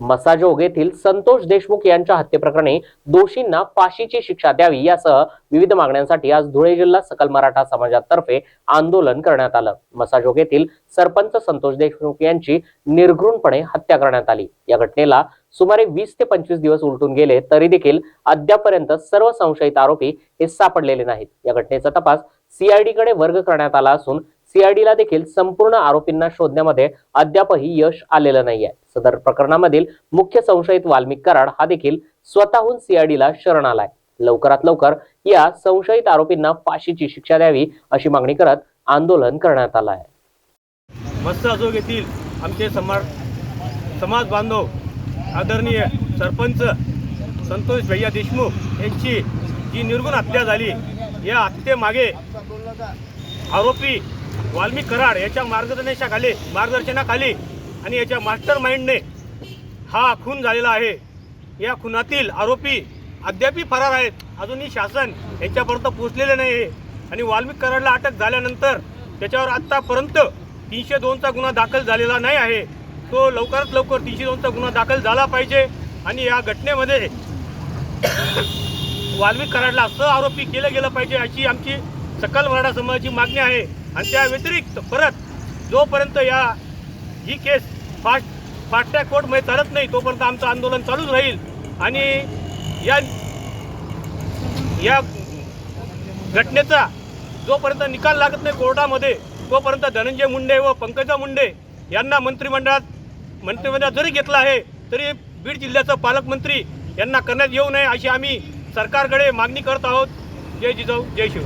मसाजोग येथील संतोष देशमुख यांच्या हत्येप्रकरणी दोषींना फाशीची शिक्षा द्यावी यासह विविध मागण्यांसाठी आज धुळे जिल्हा सकल मराठा समाजातर्फे आंदोलन करण्यात आलं. मसाजोग येथील सरपंच संतोष देशमुख यांची निर्घृणपणे हत्या करण्यात आली. या घटनेला सुमारे वीस ते पंचवीस दिवस उलटून गेले तरी देखील अद्यापर्यंत सर्व संशयित आरोपी हे सापडलेले नाहीत. या घटनेचा तपास सीआयडी कडे वर्ग करण्यात आला असून सीआयडीला देखील संपूर्ण आरोपींना शोधण्यामध्ये अद्यापही यश आलेलं नाहीये. सदर प्रकरणामधील मुख्य संशयित वाल्मिक कराड हा देखील स्वतःहून सीआयडीला शरण आलाय लवकरात लवकर या संशयित आरोपींना फाशीची शिक्षा द्यावी अशी मागणी करत आंदोलन करण्यात आलं आहे मस्त येथील आमचे समाज समाज बांधव आदरणीय सरपंच संतोष भैया देशमुख यांची जी निर्गुण हत्या झाली या हत्येमागे आरोपी वाल्मिक कराड याच्या मार्गदर्शनाखाली मार्गदर्शनाखाली आणि याच्या मास्टर माइंडने हा खून झालेला आहे. या खुनातील आरोपी अद्यापही फरार आहेत. अजूनही शासन यांच्यापर्यंत पोहोचलेले नाही आहे. आणि वाल्मिक कराडला अटक झाल्यानंतर त्याच्यावर आत्तापर्यंत तीनशे दोनचा गुन्हा दाखल झालेला नाही आहे. तो लवकरात लवकर तीनशे दोनचा गुन्हा दाखल झाला पाहिजे. आणि या घटनेमध्ये वाल्मिक कराडला सह आरोपी केलं गेलं पाहिजे अशी आमची सकल मराठा समाजाची मागणी आहे. आणि त्या व्यतिरिक्त परत जोपर्यंत या ही केस फास्ट फास्ट ट्रॅक कोर्टमध्ये चालत नाही तोपर्यंत आमचं आंदोलन चालूच राहील. आणि या या घटनेचा जोपर्यंत निकाल लागत नाही कोर्टामध्ये तोपर्यंत धनंजय मुंडे व पंकजा मुंडे यांना मंत्रिमंडळात मंत्रिमंडळात जरी घेतलं आहे तरी बीड जिल्ह्याचं पालकमंत्री यांना करण्यात येऊ नये अशी आम्ही सरकारकडे मागणी करत आहोत. जय जिजाऊ जय शिवराय.